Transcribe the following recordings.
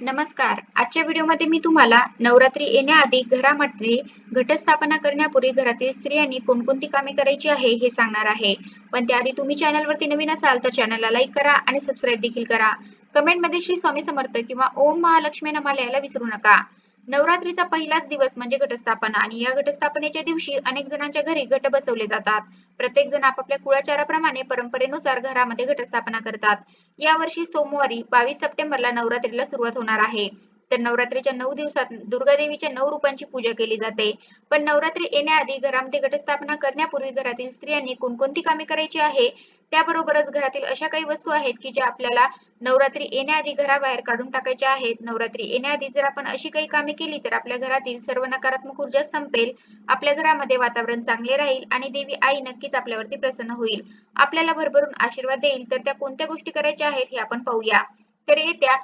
नमस्कार. आजच्या व्हिडिओमध्ये मी तुम्हाला नवरात्री येण्याआधी घरामध्ये घटस्थापना करण्यापूर्वी घरातील स्त्रियांनी कोणकोणती कामे करायची आहे हे सांगणार आहे. पण त्याआधी तुम्ही चॅनलवरती नवीन असाल तर चॅनलला लाईक करा आणि सबस्क्राईब देखील करा. कमेंटमध्ये श्री स्वामी समर्थ किंवा ओम महालक्ष्मी नमः लिहायला विसरू नका. नवरात्रीचा पहिलाच दिवस म्हणजे घटस्थापना. आणि या घटस्थापनेच्या दिवशी अनेक जणांच्या घरी घट बसवले जातात. प्रत्येक जण आपापल्या कुळाचाराप्रमाणे परंपरेनुसार घरामध्ये घटस्थापना करतात. यावर्षी सोमवारी बावीस सप्टेंबरला नवरात्रीला सुरुवात होणार आहे. तर नवरात्रीच्या नऊ दिवसात दुर्गा देवीच्या नऊ रूपांची पूजा केली जाते. पण नवरात्री येण्याआधी घरामध्ये घटस्थापना करण्यापूर्वी घरातील स्त्रियांनी कोणकोणती कामे करायची आहे? त्याबरोबरच घरातील अशा काही वस्तू आहेत की ज्या आपल्याला नवरात्री येण्याआधी घराबाहेर काढून टाकायच्या आहेत. नवरात्री येण्याआधी जर आपण अशी काही कामे केली तर आपल्या घरातील सर्व नकारात्मक ऊर्जा संपेल आपल्या घरामध्ये वातावरण चांगले राहील आणि देवी आई नक्कीच आपल्यावरती प्रसन्न होईल. आपल्याला भरभरून आशीर्वाद देईल. तर त्या कोणत्या गोष्टी करायच्या आहेत हे आपण पाहूया. तर येत्या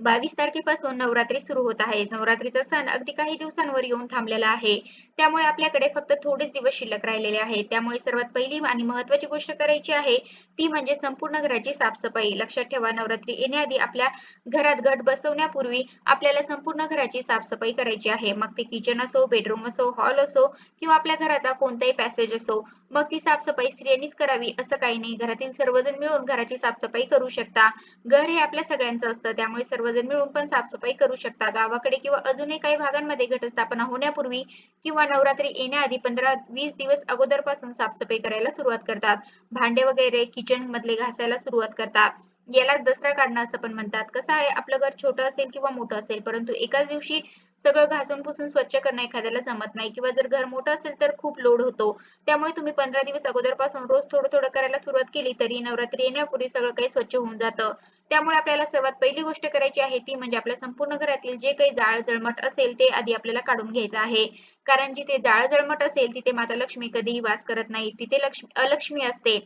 बावीस तारखेपासून नवरात्री सुरू होत आहे. नवरात्रीचा सण अगदी काही दिवसांवर येऊन थांबलेला आहे. त्यामुळे आपल्याकडे फक्त थोडेच दिवस शिल्लक राहिलेले आहेत. त्यामुळे सर्वात पहिली आणि महत्वाची गोष्ट करायची आहे ती म्हणजे संपूर्ण घराची साफसफाई. लक्षात ठेवा नवरात्री येण्याआधी आपल्या घरात घट बसवण्यापूर्वी आपल्याला संपूर्ण घराची साफसफाई करायची आहे. मग ते किचन असो बेडरूम असो हॉल असो किंवा आपल्या घराचा कोणताही पॅसेज असो मग ती साफसफाई स्त्रियांनीच करावी असं काही नाही. घरातील सर्वजण मिळून घराची साफसफाई करू शकता. घर हे आपल्या सगळ्यांचं असतं. त्यामुळे सर्व सर्वजण मिळून पण साफसफाई करू शकता. गावाकडे किंवा अजूनही काही भागांमध्ये घटस्थापना होण्यापूर्वी किंवा नवरात्री येण्याआधी पंधरा वीस दिवस अगोदरपासून साफसफाई करायला सुरुवात करतात. भांडे वगैरे किचन मधले घासायला सुरुवात करतात. याला दसरा काढणं असं पण म्हणतात. कसं आहे आपलं घर छोटं असेल किंवा मोठं असेल परंतु एकाच दिवशी सगळं घासून पुसून स्वच्छ करणं एखाद्याला जमत नाही किंवा जर घर मोठं असेल तर खूप लोड होतो. त्यामुळे तुम्ही पंधरा दिवस अगोदरपासून रोज थोडं थोडं करायला सुरुवात केली तरी नवरात्री येण्यापूर्वी सगळं काही स्वच्छ होऊन जातं. त्यामुळे आपल्याला सर्वात पहिली गोष्ट करायची आहे ती म्हणजे आपल्या संपूर्ण घरातील जे काही जाळ जळमट असेल ते आधी आपल्याला काढून घ्यायचं आहे. कारण जिथे जाळ जळमट असेल तिथे माता लक्ष्मी कधीही वास करत नाही. तिथे लक्ष्मी अलक्ष्मी असते.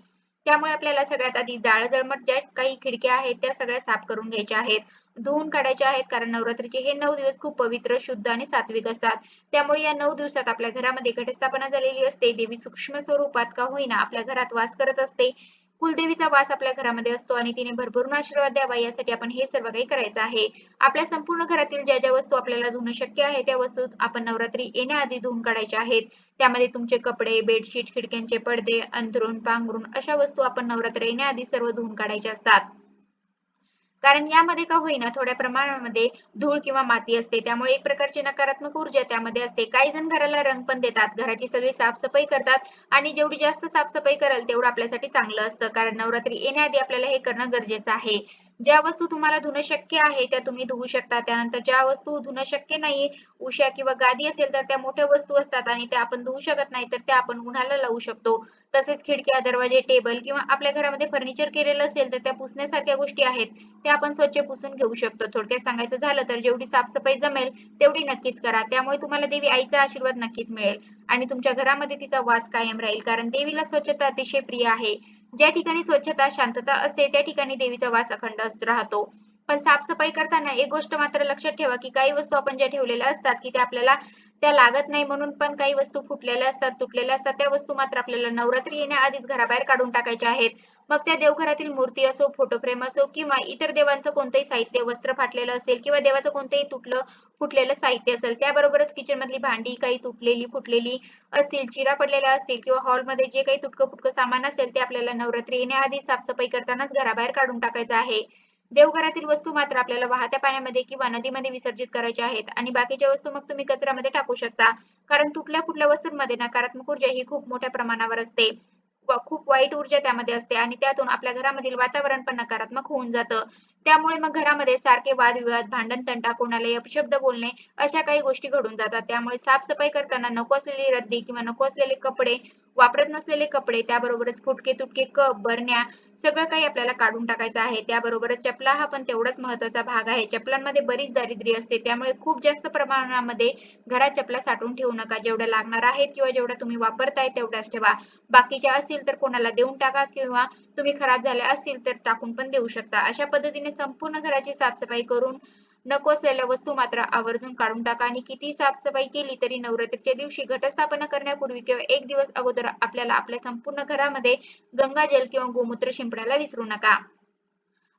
त्यामुळे आपल्याला सगळ्यात आधी जाळ जळमट ज्या काही खिडक्या आहेत त्या सगळ्या साफ करून घ्यायच्या आहेत. धुवून काढायचे आहेत कारण नवरात्रीचे हे नऊ दिवस खूप पवित्र शुद्ध आणि सात्विक असतात. त्यामुळे या नऊ दिवसात आपल्या घरामध्ये घटस्थापना झालेली असते. देवी सूक्ष्म स्वरूपात का होईना आपल्या घरात वास करत असते. कुलदेवीचा वास आपल्या घरामध्ये असतो आणि तिने भरभरून आशीर्वाद द्यावा यासाठी आपण हे सर्व काही करायचं आहे. आपल्या संपूर्ण घरातील ज्या ज्या वस्तू आपल्याला धुणं शक्य आहे त्या वस्तू आपण नवरात्री येण्याआधी धुवून काढायच्या आहेत. त्यामध्ये तुमचे कपडे बेडशीट खिडक्यांचे पडदे अंथरूण पांघरुण अशा वस्तू आपण नवरात्र येण्याआधी सर्व धुवून काढायच्या असतात. कारण यामध्ये का होईना थोड्या प्रमाणामध्ये धूळ किंवा माती असते त्यामुळे एक प्रकारची नकारात्मक ऊर्जा त्यामध्ये असते. काही जण घराला रंग पण देतात घराची सगळी साफसफाई करतात आणि जेवढी जास्त साफसफाई कराल तेवढं आपल्यासाठी चांगलं असतं. कारण नवरात्री येण्याआधी आपल्याला हे करणं गरजेचं आहे. ज्या वस्तू तुम्हाला धुणं शक्य आहे त्या तुम्ही धुवू शकता. त्यानंतर ज्या वस्तू धुणं शक्य नाही उशा किंवा गादी असेल तर त्या मोठ्या वस्तू असतात आणि त्या आपण धुवू शकत नाही तर त्या आपण उन्हाला लावू शकतो. तसेच खिडक्या दरवाजे टेबल किंवा आपल्या घरामध्ये फर्निचर केलेलं असेल तर त्या पुसण्यासारख्या गोष्टी आहेत त्या आपण स्वच्छ पुसून घेऊ शकतो. थोडक्यात सांगायचं झालं तर जेवढी साफसफाई जमेल तेवढी नक्कीच करा. त्यामुळे तुम्हाला देवी आईचा आशीर्वाद नक्कीच मिळेल आणि तुमच्या घरामध्ये तिचा वास कायम राहील कारण देवीला स्वच्छता अतिशय प्रिय आहे. ज्या ठिकाणी स्वच्छता शांतता असते त्या ठिकाणी देवीचा वास अखंड राहतो. पण साफसफाई करताना एक गोष्ट मात्र लक्षात ठेवा की काही वस्तू आपण ज्या ठेवलेल्या असतात की त्या आपल्याला त्या लागत नाही म्हणून पण काही वस्तू फुटलेल्या असतात तुटलेल्या असतात त्या वस्तू मात्र आपल्याला नवरात्री येण्याआधीच घराबाहेर काढून टाकायच्या आहेत. मग त्या देवघरातील मूर्ती असो फोटो फ्रेम असो किंवा इतर देवांचं कोणतंही साहित्य वस्त्र फाटलेलं असेल किंवा देवाचं कोणतंही तुटलं फुटलेलं साहित्य असेल त्याबरोबरच किचन मधली भांडी काही तुटलेली फुटलेली असतील चिरा पडलेल्या असतील किंवा हॉलमध्ये जे काही तुटकं फुटकं सामान असेल ते आपल्याला नवरात्री येण्याआधी साफसफाई करतानाच घराबाहेर काढून टाकायचं आहे. देवघरातील वस्तू मात्र आपल्याला वाहत्या पाण्यामध्ये किंवा नदीमध्ये विसर्जित करायच्या आहेत. आणि बाकीच्या वस्तू मग तुम्ही कचऱ्यामध्ये टाकू शकता. कारण तुटल्या फुटल्या वस्तूंमध्ये नकारात्मक ऊर्जा ही खूप मोठ्या प्रमाणावर असते. खूप वाईट ऊर्जा त्यामध्ये असते. आणि त्यातून आपल्या घरामधील वातावरण पण नकारात्मक होऊन जातं. त्यामुळे मग घरामध्ये सारखे वादविवाद भांडण तंटा कोणाला अपशब्द बोलणे अशा काही गोष्टी घडून जातात. त्यामुळे साफसफाई करताना नको असलेली रद्दी किंवा नको असलेले कपडे वापरत नसलेले कपडे त्याबरोबरच फुटके तुटके कप बरण्या सगळं काही आपल्याला काढून टाकायचं आहे. त्याबरोबरच चपला हा पण तेवढाच महत्त्वाचा भाग आहे. चपलांमध्ये बरीच दारिद्र्य असते. त्यामुळे खूप जास्त प्रमाणामध्ये घरात चपला साठवून ठेवू नका. जेवढ्या लागणार आहेत किंवा जेवढ्या तुम्ही वापरताय तेवढ्याच ठेवा. बाकीच्या असतील तर कोणाला देऊन टाका किंवा तुम्ही खराब झाल्या असतील तर टाकून पण देऊ शकता. अशा पद्धतीने संपूर्ण घराची साफसफाई करून नको असलेल्या वस्तू मात्र आवर्जून काढून टाका आणि किती साफसफाई केली तरी नवरात्रीच्या दिवशी घटस्थापना करण्यापूर्वी किंवा एक दिवस अगोदर आपल्याला आपल्या संपूर्ण घरामध्ये गंगाजल किंवा गोमूत्र शिंपडायला विसरू नका.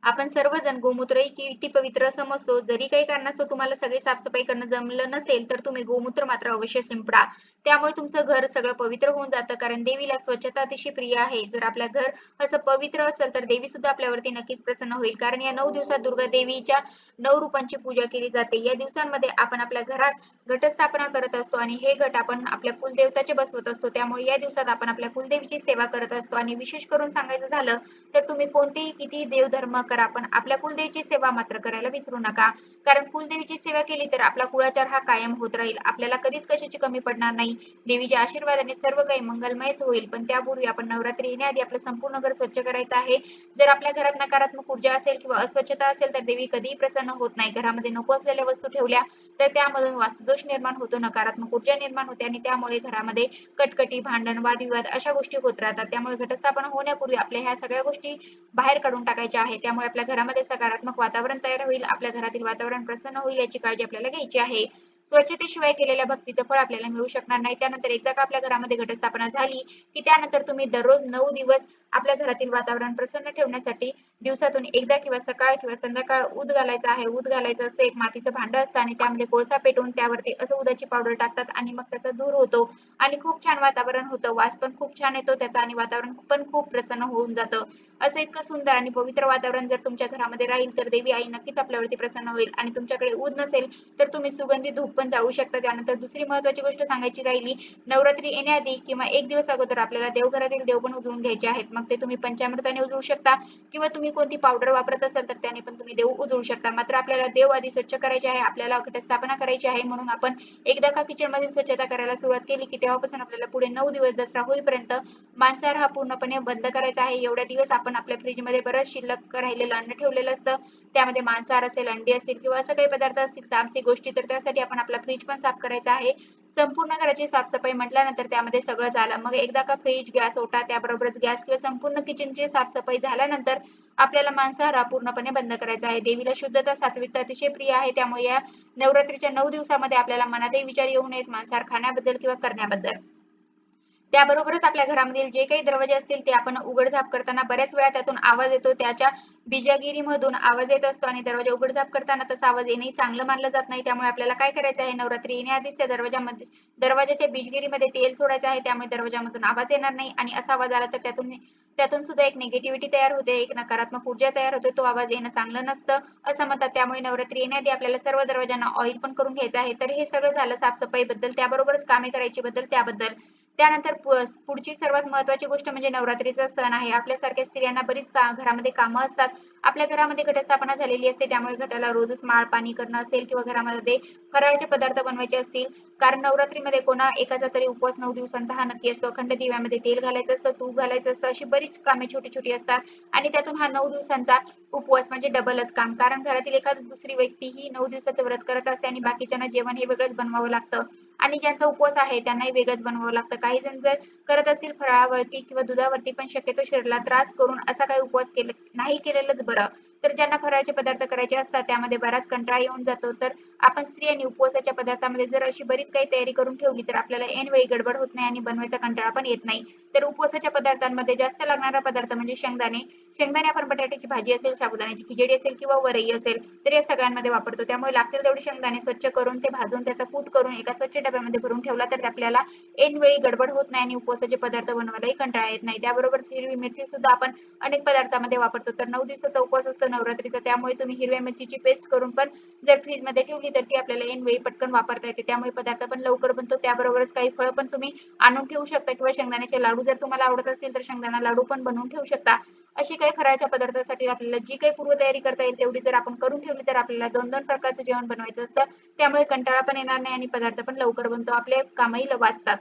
आपण सर्वजण गोमूत्र किती पवित्र समजतो जरी काही कारणास्तव तुम्हाला सगळी साफसफाई करणं जमलं नसेल तर तुम्ही गोमूत्र मात्र अवश्य शिंपडा. त्यामुळे तुमचं घर सगळं पवित्र होऊन जातं कारण देवीला स्वच्छता अतिशय प्रिय आहे. जर आपलं घर असं पवित्र असेल तर देवी सुद्धा आपल्यावरती नक्कीच प्रसन्न होईल. कारण या नऊ दिवसात दुर्गा देवीच्या नऊ रूपांची पूजा केली जाते. या दिवसांमध्ये आपण आपल्या घरात घटस्थापना करत असतो आणि हे घट आपण आपल्या कुलदेवताचे बसवत असतो. त्यामुळे या दिवसात आपण आपल्या कुलदेवीची सेवा करत असतो. आणि विशेष करून सांगायचं झालं तर तुम्ही कोणतेही किती देवधर्म करा करा पण आपल्या कुलदेवीची सेवा मात्र करायला विसरू नका. कारण कुलदेवीची सेवा केली तर आपला कुळाचार हा कायम होत राहील. आपल्याला कधीच कशाची कमी पडणार नाही. देवीच्या आशीर्वादाने सर्व काही मंगलमयच होईल. पण त्यापूर्वी आपण नवरात्री येण्याआधी आपलं संपूर्ण घर स्वच्छ करायचं आहे. जर आपल्या घरात नकारात्मक ऊर्जा असेल किंवा अस्वच्छता असेल तर देवी कधीही प्रसन्न होत नाही. घरामध्ये नको असलेल्या वस्तू ठेवल्या तर त्यामधून वास्तुदोष निर्माण होतो. नकारात्मक ऊर्जा निर्माण होते आणि त्यामुळे घरामध्ये कटकटी भांडण वादविवाद अशा गोष्टी होत राहतात. त्यामुळे घटस्थापना होण्यापूर्वी आपल्या ह्या सगळ्या गोष्टी बाहेर काढून टाकायच्या आहेत. त्यामुळे त्यामुळे आपल्या घरामध्ये सकारात्मक वातावरण तयार होईल आपल्या घरातील वातावरण प्रसन्न होईल याची काळजी आपल्याला घ्यायची आहे. स्वच्छतेशिवाय केलेल्या भक्तीचं फळ आपल्याला मिळू शकणार नाही. त्यानंतर एकदा का आपल्या घरामध्ये घटस्थापना झाली की त्यानंतर तुम्ही दररोज नऊ दिवस आपल्या घरातील वातावरण प्रसन्न ठेवण्यासाठी दिवसातून एकदा किंवा सकाळ किंवा संध्याकाळ उद घालायचं आहे. उद घालायचं असं एक मातीचं भांडं असतं आणि त्यामध्ये कोळसा पेटवून त्यावरती असं उदाची पावडर टाकतात आणि मग त्याचा धूर होतो आणि खूप छान वातावरण होतं. वास पण खूप छान येतो त्याचा आणि वातावरण पण खूप प्रसन्न होऊन जातं. असं इतकं सुंदर आणि पवित्र वातावरण जर तुमच्या घरामध्ये राहील तर देवी आई नक्कीच आपल्यावरती प्रसन्न होईल आणि तुमच्याकडे ऊद नसेल तर तुम्ही सुगंधी धूप पण जाळू शकता. त्यानंतर दुसरी महत्वाची गोष्ट सांगायची राहिली नवरात्री येण्याआधी किंवा एक दिवस अगोदर आपल्याला देवघरातील देव पण उजळून घ्यायचे आहेत. मग ते तुम्ही पंचामृताने उजळू शकता किंवा तुम्ही कोणती पावडर वापरत असाल तर त्याने पण तुम्ही देव उजळू शकता. मात्र आपल्याला देव आधी स्वच्छ करायचे आहे आपल्याला घटस्थापना करायची आहे म्हणून आपण एकदा का किचन मधील स्वच्छता करायला सुरुवात केली की तेव्हापासून आपल्याला पुढे नऊ दिवस दसरा होईपर्यंत मांसाहार हा पूर्णपणे बंद करायचा आहे. एवढ्या दिवस आपण आपल्या फ्रीजमध्ये बरंच शिल्लक राहिलेलं अन्न ठेवलेलं असतं. त्यामध्ये मांसाहार असेल अंडी असतील किंवा असं काही पदार्थ असतील तामसी गोष्टी तर त्यासाठी आपण आपला फ्रीज पण साफ करायचा आहे. संपूर्ण घराची साफसफाई म्हटल्यानंतर त्यामध्ये सगळं झालं. मग एकदा का फ्रीज गॅस ओटा त्याबरोबरच गॅस किंवा संपूर्ण किचनची साफसफाई झाल्यानंतर आपल्याला मांसाहार पूर्णपणे बंद करायचा आहे. देवीला शुद्धता सात्विकता अतिशय प्रिय आहे. त्यामुळे या नवरात्रीच्या नऊ दिवसामध्ये आपल्याला मनातही विचार येऊ नयेत मांसाहार खाण्याबद्दल किंवा करण्याबद्दल. त्याबरोबरच आपल्या घरामधील जे काही दरवाजे असतील ते आपण उघडझाप करताना बऱ्याच वेळा त्यातून आवाज येतो. त्याच्या बिजागिरीमधून आवाज येत असतो आणि दरवाजा उघडझाप करताना तसा आवाज येणंही चांगलं मानलं जात नाही. त्यामुळे आपल्याला काय करायचं आहे? नवरात्री येण्याआधीच त्या दरवाजामध्ये दरवाजाच्या बिजगिरीमध्ये तेल सोडायचं आहे. त्यामुळे दरवाजामधून आवाज येणार नाही आणि असा आवाज आला तर त्यातून त्यातून सुद्धा एक निगेटिव्हिटी तयार होते. एक नकारात्मक ऊर्जा तयार होते. तो आवाज येणं चांगलं नसतं असं म्हणतात. त्यामुळे नवरात्री येण्याआधी आपल्याला सर्व दरवाजांना ऑइल पण करून घ्यायचं आहे. तर हे सगळं झालं साफसफाई बद्दल त्याबरोबरच कामे करायची बद्दल त्याबद्दल त्यानंतर पुढची सर्वात महत्वाची गोष्ट म्हणजे नवरात्रीचा सण आहे. आपल्यासारख्या स्त्रियांना बरीच का घरामध्ये कामं असतात. आपल्या घरामध्ये घटस्थापना झालेली असते. त्यामुळे घटाला रोजच माळ पाणी करणं असेल किंवा घरामध्ये फराळाचे पदार्थ बनवायचे असतील. कारण नवरात्रीमध्ये कोणा एकाचा तरी उपवास नऊ दिवसांचा हा नक्की असतो. अखंड दिव्यामध्ये तेल घालायचं असतं तूप घालायचं असतं अशी बरीच कामे छोटी छोटी असतात. आणि त्यातून हा नऊ दिवसांचा उपवास म्हणजे डबलच काम. कारण घरातील एखादी दुसरी व्यक्ती ही नऊ दिवसाचं व्रत करत असते आणि बाकीच्यांना जेवण हे वेगळंच बनवावं लागतं. आणि ज्यांचा उपवास आहे त्यांनाही वेगळंच बनवावं लागतं. काही जण जर करत असतील फळावरती किंवा दुधावरती पण शक्यतो शरीराला त्रास करून असा काही उपवास केला नाही केलेलंच बरं. तर ज्यांना फराळाचे पदार्थ करायचे असतात त्यामध्ये बराच कंटाळा येऊन जातो. तर आपण स्त्रियांनी उपवासाच्या पदार्थामध्ये जर अशी बरीच काही तयारी करून ठेवली तर आपल्याला ऐन वेळी गडबड होत नाही आणि बनवायचा कंटाळा पण येत नाही. तर उपवासाच्या पदार्थांमध्ये जास्त लागणारा पदार्थ म्हणजे शेंगदाणे. शेंगदाणे आपण बटाट्याची भाजी असेल साबुदाण्याची खिचडी असेल किंवा वरई असेल तर या सगळ्यांमध्ये वापरतो. त्यामुळे लागतील तेवढे शेंगदाणे स्वच्छ करून ते भाजून त्याचा कूट करून एका स्वच्छ डब्यामध्ये भरून ठेवला तर आपल्याला ऐन वेळी गडबड होत नाही आणि उपवासाचे पदार्थ बनवायलाही कंटाळा येत नाही. त्याबरोबर हिरवी मिरची सुद्धा आपण अनेक पदार्थामध्ये वापरतो. तर नऊ दिवसाचा उपवास असतो नवरात्रीचा. त्यामुळे तुम्ही हिरव्या मिरचीची पेस्ट करून पण जर फ्रीजमध्ये ठेवली तर ती आपल्याला ऐन वेळी पटकन वापरता येते. त्यामुळे पदार्थ पण लवकर बनतो. त्याबरोबरच काही फळं पण तुम्ही आणून ठेवू शकता किंवा शेंगदाण्याचे लाडू जर तुम्हाला आवडत असतील तर शेंगदाणा लाडू पण बनवून ठेवू शकता. अशी काही फराळाच्या पदार्थासाठी आपल्याला जी काही पूर्वतयारी करता येईल तेवढी जर आपण करून ठेवली तर आपल्याला दोन दोन प्रकारचं जेवण बनवायचं असतं. त्यामुळे कंटाळा पण येणार नाही आणि पदार्थ पण लवकर बनतो. आपले कामही वाचतात.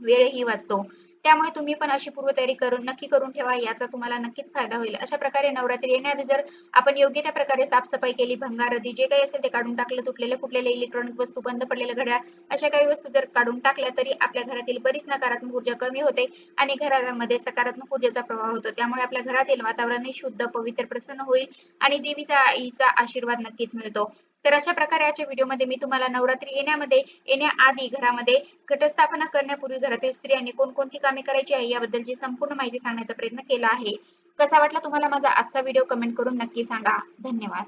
वेळही वाचतो. त्यामुळे तुम्ही पण अशी पूर्वतयारी करून नक्की करून ठेवा याचा तुम्हाला नक्कीच फायदा होईल. अशा प्रकारे नवरात्री येण्याआधी जर आपण योग्य त्या प्रकारे साफसफाई केली भंगार आधी जे काही असेल ते काढून टाकलं तुटलेले फुटलेले इलेक्ट्रॉनिक वस्तू बंद पडलेल्या घड्याळ अशा काही वस्तू जर काढून टाकल्या तरी आपल्या घरातील बरीच नकारात्मक ऊर्जा कमी होते आणि घरामध्ये सकारात्मक ऊर्जेचा प्रवाह होतो. त्यामुळे आपल्या घरातील वातावरणही शुद्ध पवित्र प्रसन्न होईल आणि देवीचा आईचा आशीर्वाद नक्कीच मिळतो. तर अशा प्रकारे आजच्या व्हिडिओमध्ये मी तुम्हाला नवरात्री येण्यामध्ये येण्याआधी घरामध्ये घटस्थापना करण्यापूर्वी घरातील स्त्रियांनी कोणकोणती कामे करायची आहे याबद्दलची संपूर्ण माहिती सांगण्याचा प्रयत्न केला आहे कसा वाटला तुम्हाला माझा आजचा व्हिडिओ कमेंट करून नक्की सांगा. धन्यवाद.